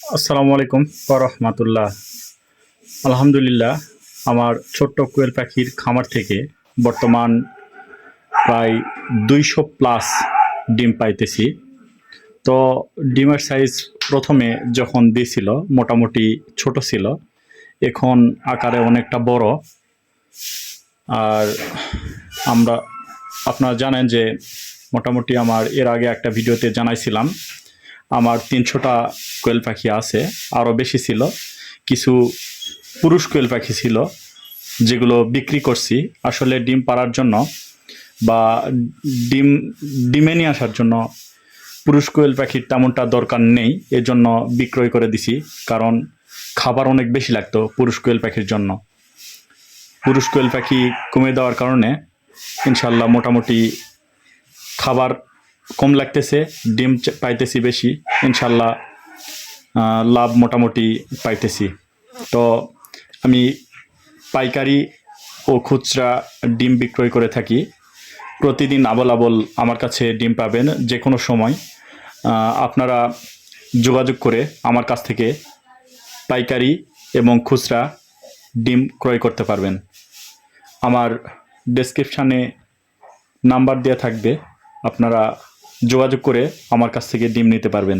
আসসালামু আলাইকুম রহমতুল্লাহ। আলহামদুলিল্লাহ, আমার ছোট্ট কোয়েল পাখির খামার থেকে বর্তমান প্রায় দুইশো প্লাস ডিম পাইতেছি। তো ডিমের সাইজ প্রথমে যখন দিয়েছিল মোটামুটি ছোট ছিল, এখন আকারে অনেকটা বড়। আর আমরা, আপনারা জানেন যে মোটামুটি আমার এর আগে একটা ভিডিওতে জানাইছিলাম আমার তিনশোটা কোয়েল পাখি আছে, আরও বেশি ছিল। কিছু পুরুষ কোয়েল পাখি ছিল যেগুলো বিক্রি করছি। আসলে ডিম পাড়ার জন্য বা ডিম, ডিমে নিয়ে আসার জন্য পুরুষ কোয়েল পাখির তেমনটা দরকার নেই, এজন্য বিক্রয় করে দিছি, কারণ খাবার অনেক বেশি লাগতো পুরুষ কোয়েল পাখির জন্য। পুরুষ কোয়েল পাখি কমে দেওয়ার কারণে ইনশাল্লাহ মোটামুটি খাবার কম লাগতেছে, ডিম পাইতেছি বেশি, ইনশাল্লাহ লাভ মোটামুটি পাইতেছি। তো আমি পাইকারি ও খুচরা ডিম বিক্রয় করে থাকি। প্রতিদিন আবল আবল আমার কাছে ডিম পাবেন যে কোনো সময় আপনারা যোগাযোগ করে আমার কাছ থেকে পাইকারি এবং খুচরা ডিম ক্রয় করতে পারবেন। আমার ডেসক্রিপশানে নাম্বার দেওয়া থাকবে, আপনারা যোগাযোগ করে আমার কাছ থেকে ডিম নিতে পারবেন।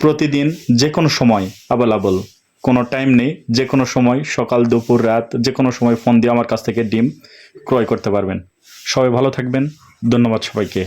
প্রতিদিন যে কোনো সময় অ্যাভেলেবল কোনো টাইম নেই যে কোনো সময় সকাল, দুপুর, রাত যে কোনো সময় ফোন দিয়ে আমার কাছ থেকে ডিম ক্রয় করতে পারবেন। সবাই ভালো থাকবেন, ধন্যবাদ সবাইকে।